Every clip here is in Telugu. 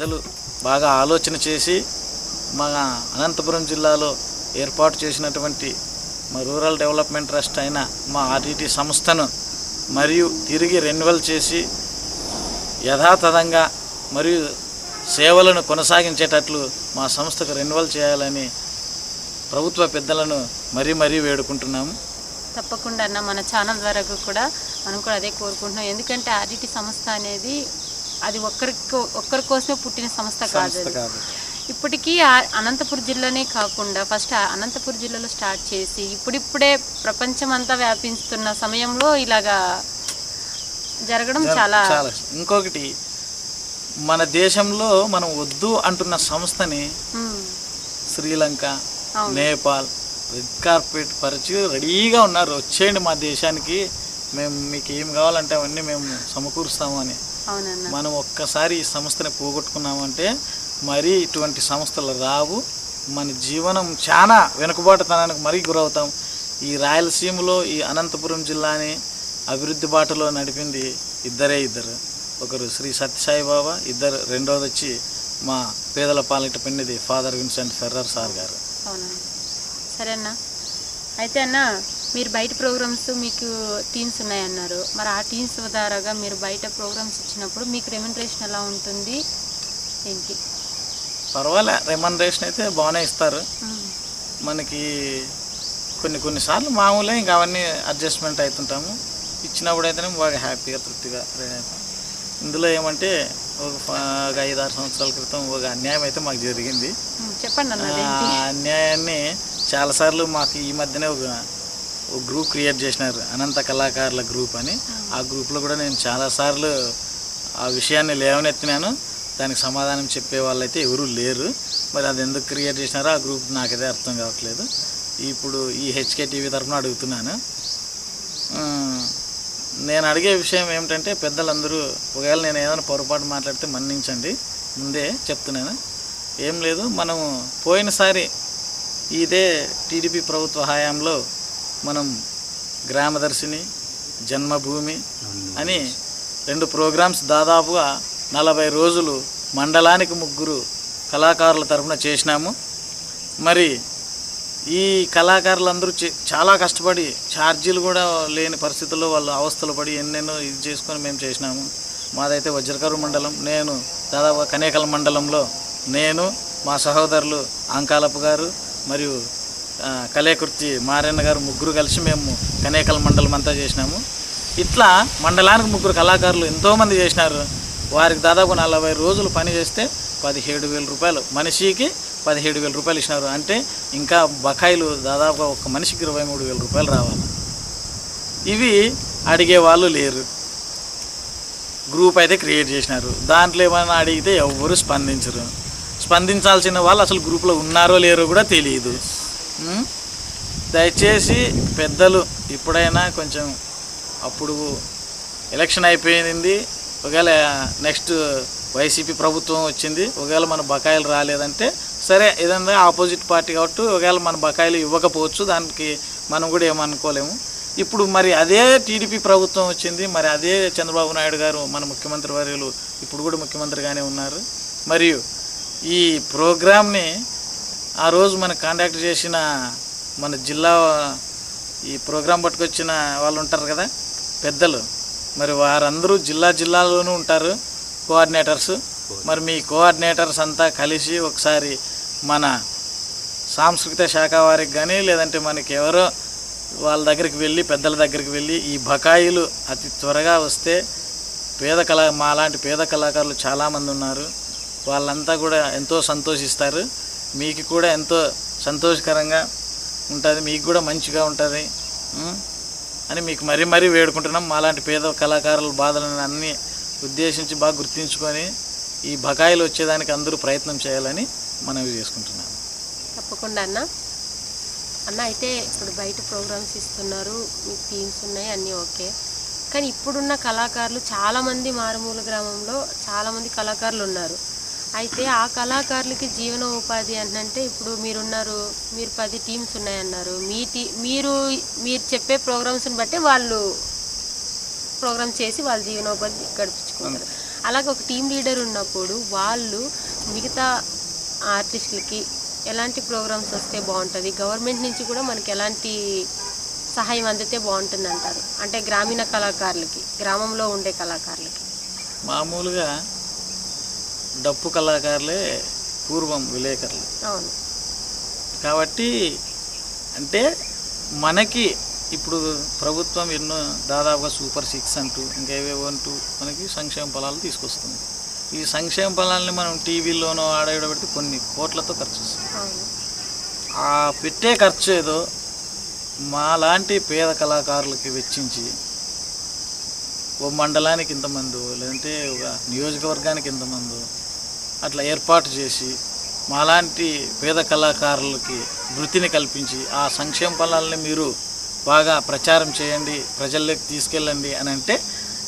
ప్రజలు బాగా ఆలోచన చేసి మా అనంతపురం జిల్లాలో ఏర్పాటు చేసినటువంటి మా రూరల్ డెవలప్మెంట్ ట్రస్ట్ అయిన మా ఆర్డిటి సంస్థను మరియు తిరిగి రెన్యువల్ చేసి యథాతథంగా మరియు సేవలను కొనసాగించేటట్లు మా సంస్థకు రెన్యువల్ చేయాలని ప్రభుత్వ పెద్దలను మరీ మరీ వేడుకుంటున్నాము. తప్పకుండా అన్న మన ఛానల్ ద్వారా కూడా మనం కూడా అదే కోరుకుంటున్నాం. ఎందుకంటే ఆర్డిటి సంస్థ అనేది అది ఒక్కరికి ఒక్కరి కోసమే పుట్టిన సంస్థ కాదు ఇప్పటికీ అనంతపురం జిల్లానే కాకుండా ఫస్ట్ అనంతపురం జిల్లాలో స్టార్ట్ చేసి ఇప్పుడిప్పుడే ప్రపంచం అంతా వ్యాపిస్తున్న సమయంలో ఇలాగా జరగడం చాలా ఇంకొకటి మన దేశంలో మనం వద్దు అంటున్న సంస్థని శ్రీలంక. నేపాల్ రెడ్ కార్పెట్ పరిచి రెడీగా ఉన్నారు. వచ్చేయండి మా దేశానికి. మేము మీకు ఏం కావాలంటే అవన్నీ మేము సమకూరుస్తాము అని. మనం ఒక్కసారి ఈ సంస్థని పోగొట్టుకున్నామంటే మరీ ఇటువంటి సంస్థలు రావు. మన జీవనం చాలా వెనుకబాటుతనానికి మరీ గురవుతాం. ఈ రాయలసీమలో ఈ అనంతపురం జిల్లాని అభివృద్ధి బాటలో నడిపింది ఇద్దరే ఇద్దరు. ఒకరు శ్రీ సత్యసాయి బాబా ఇద్దరు రెండోది వచ్చి మా పేదల పాలిట పిండిది ఫాదర్ విన్సెంట్ ఫెర్రర్ సార్ గారు. అవునండి సరే అన్న అయితే అన్న మీరు బయట ప్రోగ్రామ్స్ మీకు టీమ్స్ ఉన్నాయన్నారు. మరి ఆ టీమ్స్ ద్వారాగా మీరు బయట ప్రోగ్రామ్స్ ఇచ్చినప్పుడు మీకు రెమ్యునరేషన్ ఎలా ఉంటుంది? ఏంటి? పర్వాలే రెమనరేషన్ అయితే బాగానే ఇస్తారు. మనకి కొన్ని కొన్నిసార్లు మామూలే ఇంకా అవన్నీ అడ్జస్ట్మెంట్ అవుతుంటాము ఇచ్చినప్పుడు అయితేనే బాగా హ్యాపీగా తృప్తిగా ఇందులో ఏమంటే ఒక ఐదు ఆరు సంవత్సరాల క్రితం ఒక అన్యాయం అయితే మాకు జరిగింది. చెప్పండి అన్యాయాన్ని చాలాసార్లు మాకు ఈ మధ్యనే ఒక గ్రూప్ క్రియేట్ చేసినారు. అనంత కళాకారుల గ్రూప్ అని. ఆ గ్రూప్లో కూడా నేను చాలాసార్లు ఆ విషయాన్ని లేవనెత్తినాను. దానికి సమాధానం చెప్పే వాళ్ళైతే ఎవరూ లేరు. మరి అది ఎందుకు క్రియేట్ చేసినారో ఆ గ్రూప్ నాకైతే అర్థం కావట్లేదు. ఇప్పుడు ఈ హెచ్కే టీవీ తరఫున అడుగుతున్నాను. నేను అడిగే విషయం ఏమిటంటే పెద్దలందరూ ఒకవేళ నేను ఏదైనా పొరపాటు మాట్లాడితే మన్నించండి. ముందే చెప్తున్నాను. ఏం లేదు మనము పోయినసారి ఇదే టీడీపీ ప్రభుత్వ హయాంలో మనం గ్రామదర్శిని జన్మభూమి అని రెండు ప్రోగ్రామ్స్ దాదాపుగా నలభై రోజులు మండలానికి ముగ్గురు కళాకారుల తరఫున చేసినాము. మరి ఈ కళాకారులందరూ చే- చాలా కష్టపడి ఛార్జీలు కూడా లేని పరిస్థితుల్లో వాళ్ళు అవస్థలు పడి ఎన్నెన్నో ఇది చేసుకొని మేము చేసినాము. మాదైతే వజ్రకరు మండలం నేను దాదాపు కనేకల మండలంలో నేను మా సహోదరులు అంకాలపు గారు మరియు కలేకుర్తి మారన్న గారు ముగ్గురు కలిసి మేము కనేకల మండలం అంతా చేసినాము. ఇట్లా మండలానికి ముగ్గురు కళాకారులు ఎంతోమంది చేసినారు. వారికి దాదాపు నలభై రోజులు పని చేస్తే పదిహేడు వేల రూపాయలు. మనిషికి పదిహేడు వేల రూపాయలు ఇచ్చినారు. అంటే ఇంకా బకాయిలు దాదాపు ఒక మనిషికి ఇరవై మూడు వేల రూపాయలు రావాలి. ఇవి అడిగే వాళ్ళు లేరు. గ్రూప్ అయితే క్రియేట్ చేసినారు. దాంట్లో ఏమైనా అడిగితే ఎవ్వరు స్పందించరు. స్పందించాల్సిన వాళ్ళు అసలు గ్రూప్లో ఉన్నారో లేరో కూడా తెలియదు. దయచేసి పెద్దలు ఇప్పుడైనా కొంచెం అప్పుడు ఎలక్షన్ అయిపోయింది. ఒకవేళ నెక్స్ట్ వైసీపీ ప్రభుత్వం వచ్చింది ఒకవేళ మన బకాయిలు రాలేదంటే సరే ఏదన్నా ఆపోజిట్ పార్టీ కాబట్టి ఒకవేళ మన బకాయిలు ఇవ్వకపోవచ్చు దానికి మనం కూడా ఏమనుకోలేము. ఇప్పుడు మరి అదే టీడీపీ ప్రభుత్వం వచ్చింది మరి అదే చంద్రబాబు నాయుడు గారు మన ముఖ్యమంత్రి వర్యులు ఇప్పుడు కూడా ముఖ్యమంత్రిగానే ఉన్నారు. మరియు ఈ ప్రోగ్రామ్ని ఆ రోజు మనకు కాంటాక్ట్ చేసిన మన జిల్లా ఈ ప్రోగ్రాం పట్టుకొచ్చిన వాళ్ళు ఉంటారు కదా పెద్దలు. మరి వారందరూ జిల్లా జిల్లాలోనూ ఉంటారు కోఆర్డినేటర్స్. మరి మీ కోఆర్డినేటర్స్ అంతా కలిసి ఒకసారి మన సాంస్కృతిక శాఖ వారికి కానీ లేదంటే మనకి ఎవరో వాళ్ళ దగ్గరికి వెళ్ళి పెద్దల దగ్గరికి వెళ్ళి ఈ బకాయిలు అతి త్వరగా వస్తే పేద కళా మాలాంటి పేద కళాకారులు చాలామంది ఉన్నారు. వాళ్ళంతా కూడా ఎంతో సంతోషిస్తారు. మీకు కూడా ఎంతో సంతోషకరంగా ఉంటుంది మీకు కూడా మంచిగా ఉంటుంది అని మీకు మరీ మరీ వేడుకుంటున్నాం. మాలాంటి పేద కళాకారుల బాధలను అన్నీ ఉద్దేశించి బాగా గుర్తించుకొని ఈ బకాయిలు వచ్చేదానికి అందరూ ప్రయత్నం చేయాలని మనవి చేసుకుంటున్నాం తప్పకుండా అన్న. అన్న అయితే ఇప్పుడు బయట ప్రోగ్రామ్స్ ఇస్తున్నారు మీకు టీమ్స్ ఉన్నాయి అన్నీ ఓకే. కానీ ఇప్పుడున్న కళాకారులు చాలామంది మారుమూల గ్రామంలో చాలామంది కళాకారులు ఉన్నారు. అయితే ఆ కళాకారులకి జీవన ఉపాధి అంటే ఇప్పుడు మీరున్నారు మీరు పది టీమ్స్ ఉన్నాయన్నారు. మీ టీ మీరు మీరు చెప్పే ప్రోగ్రామ్స్ని బట్టి వాళ్ళు ప్రోగ్రామ్ చేసి వాళ్ళ జీవనోపాధి గడిపించుకుంటారు. అలాగే ఒక టీం లీడర్ ఉన్నప్పుడు వాళ్ళు మిగతా ఆర్టిస్టులకి ఎలాంటి ప్రోగ్రామ్స్ వస్తే బాగుంటుంది గవర్నమెంట్ నుంచి కూడా మనకి ఎలాంటి సహాయం అందితే బాగుంటుంది అంటారు అంటే గ్రామీణ కళాకారులకి గ్రామంలో ఉండే కళాకారులకి. మామూలుగా డప్పు కళాకారులే పూర్వం విలేకరులు. అవును. కాబట్టి అంటే మనకి ఇప్పుడు ప్రభుత్వం ఎన్నో దాదాపుగా సూపర్ సిక్స్ అంటూ ఇంకా ఏవేవో అంటూ మనకి సంక్షేమ ఫలాలు తీసుకొస్తుంది. ఈ సంక్షేమ ఫలాలని మనం టీవీలోనో ఆడవిడ పెడితే కొన్ని కోట్లతో ఖర్చు వస్తుంది. ఆ పెట్టే ఖర్చు ఏదో మాలాంటి పేద కళాకారులకి వెచ్చించి ఓ మండలానికి ఇంతమంది లేదంటే ఒక నియోజకవర్గానికి ఇంతమంది అట్లా ఏర్పాటు చేసి మాలాంటి పేద కళాకారులకి వృత్తిని కల్పించి ఆ సంక్షేమ ఫలాలని మీరు బాగా ప్రచారం చేయండి ప్రజల్లోకి తీసుకెళ్ళండి అని అంటే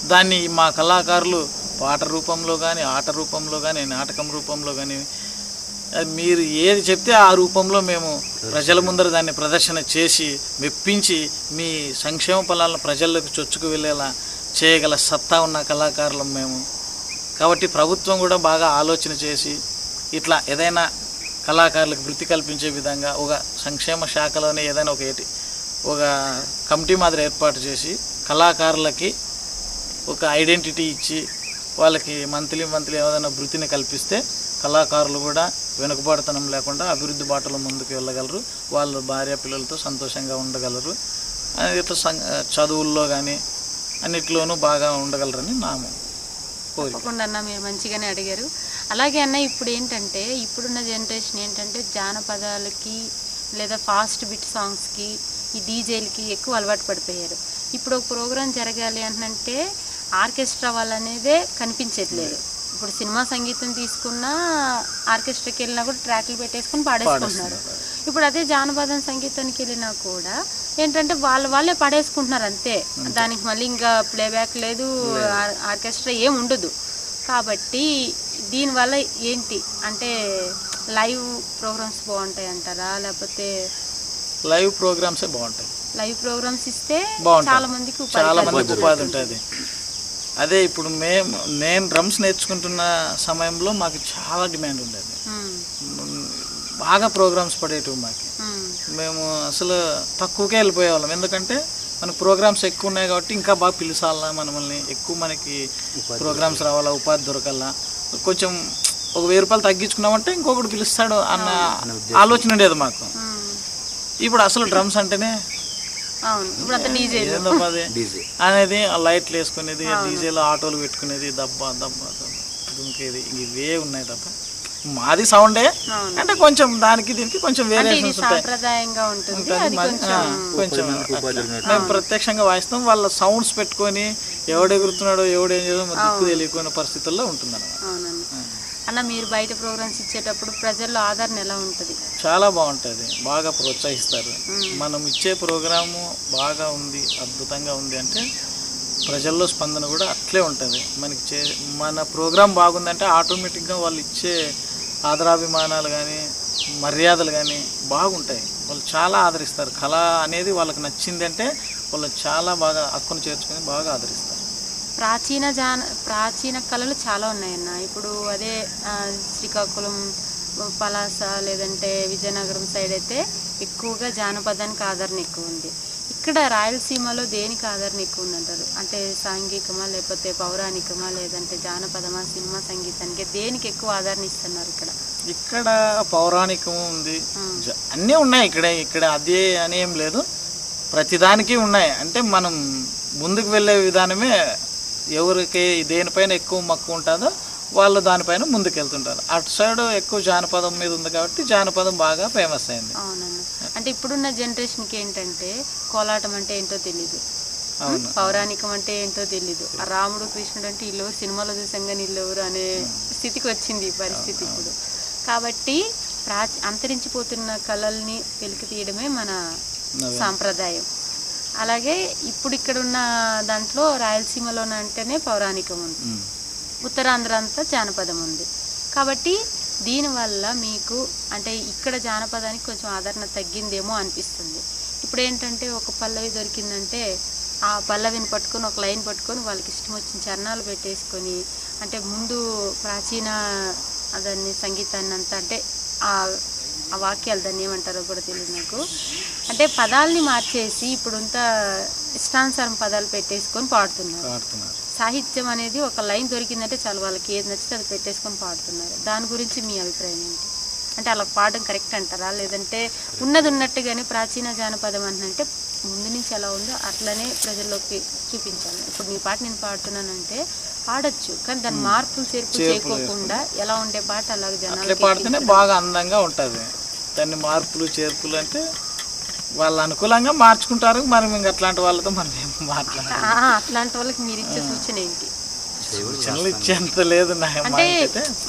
దాన్ని మా కళాకారులు పాట రూపంలో కానీ ఆట రూపంలో కానీ నాటకం రూపంలో కానీ అది మీరు ఏది చెప్తే ఆ రూపంలో మేము ప్రజల ముందర దాన్ని ప్రదర్శన చేసి మెప్పించి మీ సంక్షేమ ఫలాలను ప్రజల్లోకి చొచ్చుకు వెళ్ళేలా చేయగల సత్తా ఉన్న కళాకారులం మేము. కాబట్టి ప్రభుత్వం కూడా బాగా ఆలోచన చేసి ఇట్లా ఏదైనా కళాకారులకు వృత్తి కల్పించే విధంగా ఒక సంక్షేమ శాఖలోనే ఏదైనా ఒక ఏటి ఒక కమిటీ మాదిరి ఏర్పాటు చేసి కళాకారులకి ఒక ఐడెంటిటీ ఇచ్చి వాళ్ళకి మంత్లీ మంత్లీ ఏదైనా వృత్తిని కల్పిస్తే కళాకారులు కూడా వెనుకబాటుతనం లేకుండా అభివృద్ధి బాటలో ముందుకు వెళ్ళగలరు. వాళ్ళ భార్య పిల్లలతో సంతోషంగా ఉండగలరు. ఇట్లా సం- చదువుల్లో కానీ అన్నిట్లోనూ బాగా ఉండగలరని నా తప్పకుండా అన్న మీరు మంచిగానే అడిగారు. అలాగే అన్న ఇప్పుడు ఏంటంటే ఇప్పుడున్న జనరేషన్ ఏంటంటే జానపదాలకి లేదా ఫాస్ట్ బిట్ సాంగ్స్కి ఈ డీజేలకి ఎక్కువ అలవాటు పడిపోయారు. ఇప్పుడు ఒక ప్రోగ్రాం జరగాలి అంటే ఆర్కెస్ట్రా వాళ్ళనేదే కనిపించట్లేదు ఇప్పుడు సినిమా సంగీతం తీసుకున్నా ఆర్కెస్ట్రాకి వెళ్ళినా కూడా ట్రాక్లు పెట్టేసుకుని పాడేసుకుంటున్నారు. ఇప్పుడు అదే జానపదం సంగీతానికి వెళ్ళినా కూడా ఏంటంటే వాళ్ళు వాళ్ళే పడేసుకుంటున్నారు అంతే. దానికి మళ్ళీ ఇంకా ప్లేబ్యాక్ లేదు ఆర్- ఆర్కెస్ట్రా ఏం ఉండదు. కాబట్టి దీనివల్ల ఏంటి? అంటే లైవ్ ప్రోగ్రామ్స్ బాగుంటాయి అంటారా? లేకపోతే లైవ్ ప్రోగ్రామ్సే బాగుంటాయి. లైవ్ ప్రోగ్రామ్స్ ఇస్తే. చాలా మందికి చాలా. మందికి ఉపాధి ఉంటుంది. అదే ఇప్పుడు మేము నేను డ్రమ్స్ నేర్చుకుంటున్న సమయంలో మాకు చాలా డిమాండ్ ఉండేది. బాగా ప్రోగ్రామ్స్ పడేటివి మాకు. మేము. అసలు తక్కువకే వెళ్ళిపోయేవాళ్ళం. ఎందుకంటే మనకు ప్రోగ్రామ్స్ ఎక్కువ ఉన్నాయి కాబట్టి ఇంకా బాగా పిలిచాలా మనల్ని ఎక్కువ మనకి ప్రోగ్రామ్స్ రావాలా ఉపాధి దొరకాలా. కొంచెం ఒక వెయ్యి రూపాయలు తగ్గించుకున్నామంటే ఇంకొకటి పిలుస్తాడు అన్న ఆలోచన ఉండేది మాకు. ఇప్పుడు అసలు డ్రమ్స్ అంటేనే అవును. ఇప్పుడు అంతా డీజే ఏందో పది అనేది ఆ లైట్లు వేసుకునేది డీజేలో ఆటోలు పెట్టుకునేది దబ్బా దబ్బా దబ్బా దుంకేది. ఇవే ఉన్నాయి తప్ప. మాది సౌండే. అంటే కొంచెం దానికి దీనికి కొంచెం వేరియేషన్స్ ఉంటాయి. కొంచెం. మేము ప్రత్యక్షంగా వాయిస్తాం. వాళ్ళ సౌండ్స్ పెట్టుకొని ఎవడు ఎగురుతున్నాడో ఎవడు ఏం చేయదో దిక్కు తెలియకునే పరిస్థితుల్లో ఉంటుంది అవునండి. అన్న మీరు బయట ప్రోగ్రామ్స్ ఇచ్చేటప్పుడు ప్రజల్లో ఆదరణ ఎలా ఉంటుంది? చాలా బాగుంటుంది. బాగా ప్రోత్సహిస్తారు. మనం ఇచ్చే ప్రోగ్రాము బాగా ఉంది అద్భుతంగా ఉంది అంటే ప్రజల్లో స్పందన కూడా అట్లే ఉంటుంది. మనకి చే మన ప్రోగ్రాం బాగుందంటే ఆటోమేటిక్గా వాళ్ళు ఇచ్చే ఆదరాభిమానాలు కానీ మర్యాదలు కానీ బాగుంటాయి. వాళ్ళు చాలా ఆదరిస్తారు. కళ అనేది వాళ్ళకి నచ్చిందంటే వాళ్ళు చాలా బాగా హక్కును చేర్చుకొని బాగా ఆదరిస్తారు. ప్రాచీన జాన ప్రాచీన కళలు చాలా ఉన్నాయన్న. ఇప్పుడు అదే శ్రీకాకుళం పలాస లేదంటే విజయనగరం సైడ్ అయితే ఎక్కువగా జానపదానికి ఆదరణ ఎక్కువ ఉంది. ఇక్కడ రాయలసీమలో దేనికి ఆదరణ ఎక్కువ ఉంది అంటారు అంటే సాంఘికమా లేకపోతే పౌరాణికమా లేదంటే జానపదమా సినిమా సంగీతానికి దేనికి ఎక్కువ ఆదరణ ఇస్తున్నారు ఇక్కడ? ఇక్కడ పౌరాణికం ఉంది. అన్నీ ఉన్నాయి ఇక్కడ ఇక్కడ అదే అని ఏం లేదు. ప్రతిదానికి ఉన్నాయి. అంటే మనం ముందుకు వెళ్ళే విధానమే ఎవరికి దేనిపైన ఎక్కువ మక్కువ ఉంటుందో వాళ్ళు దానిపైన ముందుకు వెళ్తుంటారు అటు సైడ్ ఎక్కువ జానపదం మీద ఉంది కాబట్టి జానపదం బాగా ఫేమస్ అయింది. అంటే ఇప్పుడున్న జనరేషన్కి ఏంటంటే కోలాటం అంటే ఏంటో తెలీదు. పౌరాణికం అంటే ఏంటో తెలీదు. ఆ రాముడు కృష్ణుడు అంటే వీళ్ళు సినిమాలో చూసాం కానీ వీళ్ళు ఎవరు అనే స్థితికి వచ్చింది ఈ పరిస్థితి ఇప్పుడు. కాబట్టి ప్రాచీ అంతరించిపోతున్న కళల్ని వెలికి తీయడమే మన. సాంప్రదాయం. అలాగే ఇప్పుడు ఇక్కడ ఉన్న దాంట్లో రాయలసీమలోన అంటేనే పౌరాణికం ఉంది. ఉత్తరాంధ్ర అంతా జానపదం ఉంది. కాబట్టి దీనివల్ల మీకు అంటే ఇక్కడ జానపదానికి కొంచెం ఆదరణ తగ్గిందేమో అనిపిస్తుంది. ఇప్పుడు ఏంటంటే ఒక పల్లవి దొరికిందంటే ఆ పల్లవిని పట్టుకొని ఒక లైన్ పట్టుకొని వాళ్ళకి ఇష్టం వచ్చిన చరణాలు పెట్టేసుకొని అంటే ముందు ప్రాచీన దాన్ని సంగీతాన్ని అంతా అంటే ఆ ఆ వాక్యాలు దాన్ని ఏమంటారో కూడా తెలియదు నాకు. అంటే పదాల్ని మార్చేసి ఇప్పుడంతా ఇష్టానుసారం పదాలు పెట్టేసుకొని పాడుతున్నారు. సాహిత్యం అనేది ఒక లైన్ దొరికిందంటే చాలు వాళ్ళకి ఏది నచ్చితే అది పెట్టేసుకొని పాడుతున్నారు. దాని గురించి మీ అభిప్రాయం ఏంటి? అంటే అలా పాడడం కరెక్ట్ అంటారా? లేదంటే ఉన్నది ఉన్నట్టుగానే ప్రాచీన జానపదం అంటే ముందు నుంచి ఎలా ఉందో అట్లనే ప్రజల్లోకి చూపించాలి. ఇప్పుడు మీ పాట నేను పాడుతున్నానంటే పాడొచ్చు కానీ దాని మార్పులు చేర్పులు చేయకోకుండా ఎలా ఉండే పాట అలాగే జనాలు పాడితేనే బాగా అందంగా ఉంటుంది. దాన్ని మార్పులు చేర్పులు అంటే వాళ్ళు అనుకూలంగా మార్చుకుంటారు. మరి ఇంక అట్లాంటి వాళ్ళతో మనం అట్లాంటి వాళ్ళకి మీరు ఇచ్చే సూచన ఏంటి? సూచనలు ఇచ్చేంత లేదు అంటే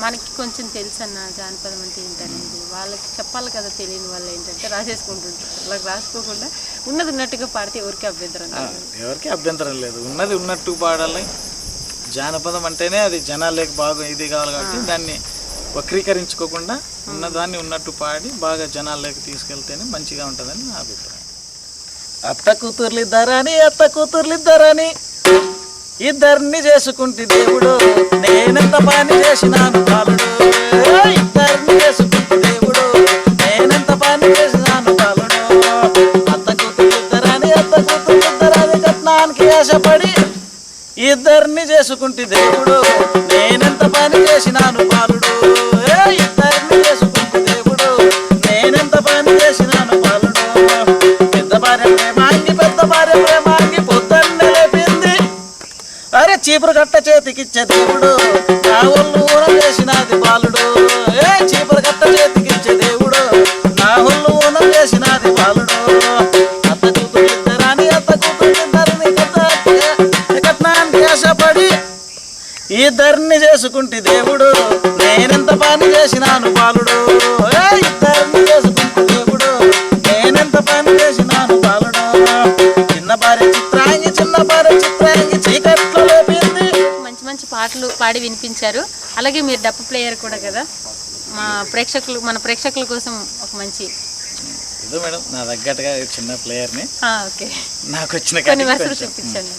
మనకి కొంచెం తెలుసు అన్న జానపదం అంటే ఏంటనేది. వాళ్ళకి చెప్పాలి కదా తెలియని వాళ్ళు ఏంటంటే రాసేసుకుంటుంటారు. వాళ్ళకి రాసుకోకుండా ఉన్నది ఉన్నట్టుగా పాడితే ఎవరికి అభ్యంతరం ఎవరికి అభ్యంతరం లేదు. ఉన్నది ఉన్నట్టు పాడాలి. జానపదం అంటేనే అది జనాలకి బాగా ఇది కావాలి కాబట్టి దాన్ని వక్రీకరించుకోకుండా ఉన్నదాన్ని ఉన్నట్టు పాడి బాగా జనాల్లోకి తీసుకెళ్తేనే మంచిగా ఉంటుందని నా అభిప్రాయం. అత్త కూతుర్లిద్దరని అత్త కూతుర్లిద్దరని ఇద్దరిని చేసుకుంటే దేవుడు. నేనెంత పని చేసినాను బాలుడు. ఇద్దరిని చేసుకుంటే దేవుడు. నేనెంత పని చేసినాను బాలుడు. అత్త కూతుర్లిద్దరని అత్త కూతుర్లిద్దరని కట్నానికి ఆశపడి ఇద్దరిని చేసుకుంటే దేవుడు. నేనెంత పని చేసినాను చీపురు కట్ట చేతికిచ్చే దేవుడు. నా ఒళ్ళు చేసినాది చేసినది బాలుడు. ఏ చీపురు కట్ట చేతికిచ్చే దేవుడు. నా ఒళ్ళు ఊన చేసినది బాలుడు. అత్త కూతురు ఇద్దరాని అత్త కూతురు ఇద్దరిని కట్నాన్ని ఆశపడి ఇద్దరిని చేసుకుంటే దేవుడు. నేనెంత పని చేసినాను బాలుడు. ఏ ఇద్దరిని చేసుకుంటే దేవుడు. నేనెంత పని చేసినాను బాలుడు. చిన్న భార్య చిత్రాంగి చిన్న భార్య చిత్రాంగి చీకట్లో పాటలు పాడి వినిపించారు. అలాగే మీరు డప్పు ప్లేయర్ కూడా కదా. మా ప్రేక్షకులు మన ప్రేక్షకుల కోసం ఒక మంచి మేడం నా తగ్గట్టుగా చిన్న ప్లేయర్ని ఓకే. నాకు వచ్చిన కొన్ని వరుసలు కొంచెం. చూపించండి.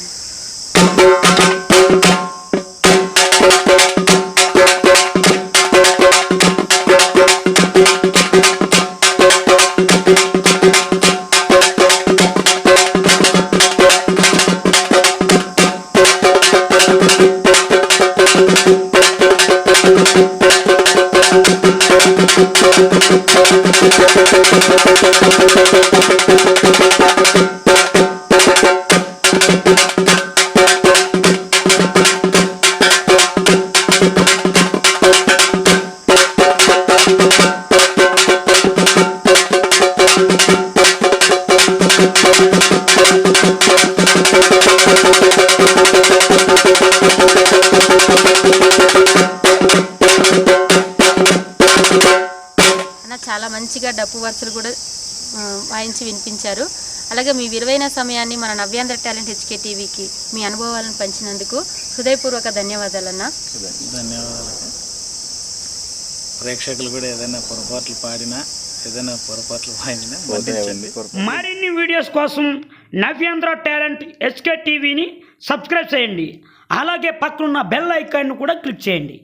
అన్న చాలా మంచిగా డప్పు వరుసలు కూడా వాయించి వినిపించారు. అలాగే మీ విలువైన సమయాన్ని మన నవ్యాంధ్ర టాలెంట్ హెచ్కే టీవీకి మీ అనుభవాలను పంచినందుకు హృదయపూర్వక ధన్యవాదాలన్నా. ధన్యవాదాలు. ప్రేక్షకులు కూడా ఏదైనా పొరపాట్లు పాడినా ఏదైనా పొరపాట్లు వాయించినా మరిన్ని వీడియోస్ కోసం నవ్యాంధ్ర టాలెంట్ ఎస్కే టీవీని సబ్స్క్రైబ్ చేయండి. అలాగే పక్కనున్న బెల్ ఐకాన్ను కూడా క్లిక్ చేయండి.